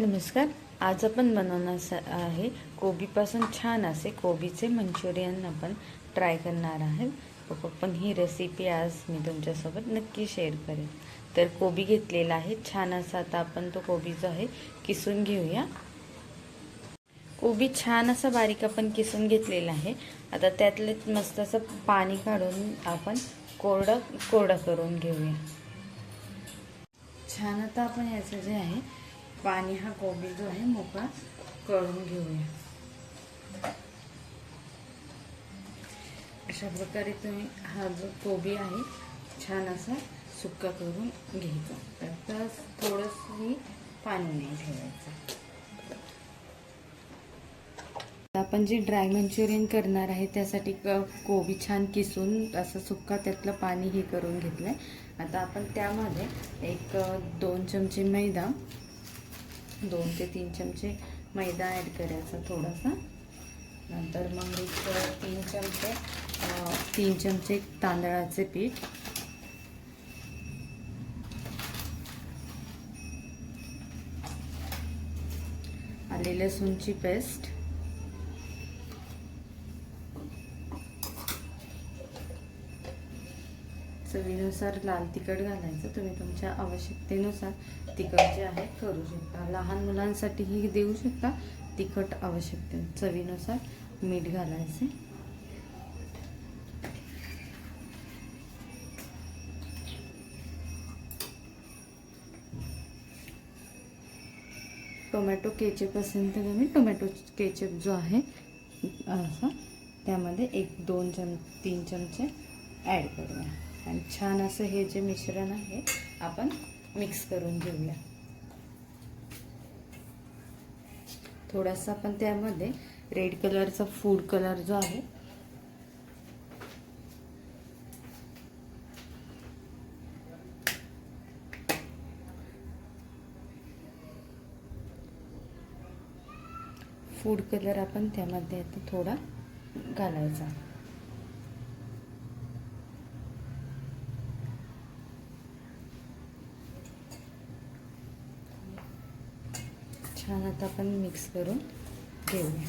नमस्कार. आज आपण बनवणार आहे कोबीपासून छान असे कोबीचे मंचुरियन आपण ट्राय करणार आहे. पण ही रेसिपी आज मी तुमच्यासोबत नक्की शेअर करेन. तर कोबी घेतलेला आहे. छान असा आता आपण तो कोबी जो आहे किसून घेऊया. कोबी छान असा बारीक आपण किसून घेतलेला आहे. आता त्यातले मस्त असं पाणी काढून आपण कोरडं कोरडं करून घेऊया. छान आता आपण याचं जे आहे पाणी हा कोबी जो आहे मोकळा करून घेऊया. अशा प्रकारे तुम्ही हा जो कोबी आहे छान असा सुक्का करून घ्यायचा. तर थोडंसंही पाणी नाही ठेवायचं. आपण जे ड्राय मंचुरियन करणार आहे त्यासाठी कोबी छान किसून असं सुक्का त्यातलं पाणी हे करून घेतलं आहे आता आपण त्यामध्ये एक दोन चमचे मैदा दोन ते तीन चमचे मैदा ॲड करायचा थोडासा. नंतर मग एक तीन चमचे तीन चमचे तांदळाचे पीठ. आले लसूणची पेस्ट. चवीनुसार लाल तिखट घालायचं. तुम्ही तुमच्या आवश्यकतेनुसार तिखट जे आहे करू शकता. लहान मुलांसाठीही देऊ शकता. तिखट आवश्यक चवीनुसार मीठ घालायचे. टोमॅटो केचप असेल तर तुम्ही टोमॅटो केचप जो आहे असा त्यामध्ये एक दोन चम तीन चमचे ॲड करूया. आणि छान असं हे जे मिश्रण आहे आपण मिक्स करून घेऊया. थोडासा आपण त्यामध्ये रेड कलरचा फूड कलर जो आहे फूड कलर आपण त्यामध्ये आता थोडा घालायचा. छान आता आपण मिक्स करून घेऊया.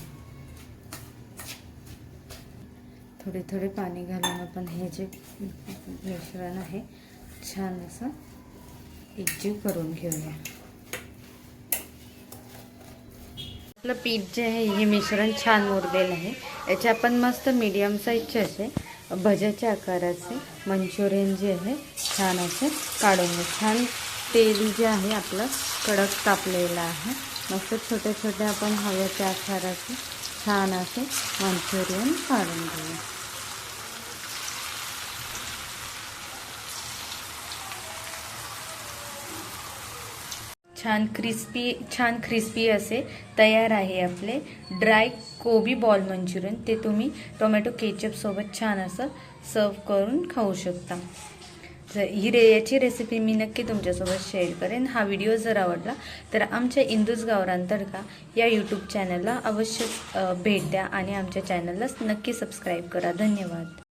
थोडे थोडे पाणी घालून आपण हे जे मिश्रण आहे छान असं एकजीव करून घेऊया. आपलं पीठ जे आहे हे मिश्रण छान मुरलेलं आहे. याचे आपण मस्त मीडियम साईजचे असे भज्याच्या आकाराचे मंचुरियन जे आहे छान असे काढून घे. छान तेल जे आहे आपलं कडक तापलेलं आहे. मस्त छोटे छोटे आपण हव्याच्या आकाराचे छान असे मंचुरियन काढून घेऊ. छान क्रिस्पी छान क्रिस्पी असे तयार आहे आपले ड्राय कोबी बॉल मंचुरियन. ते तुम्ही टोमॅटो केचपसोबत छान असं सर्व करून खाऊ शकता. जर ही रे याची रेसिपी मी नक्की तुमच्यासोबत शेअर करेन. हा व्हिडिओ जर आवडला तर आमच्या इंदूज गावरान तडका या यूट्यूब चॅनलला अवश्य भेट द्या आणि आमच्या चॅनललाच नक्की सबस्क्राईब करा. धन्यवाद.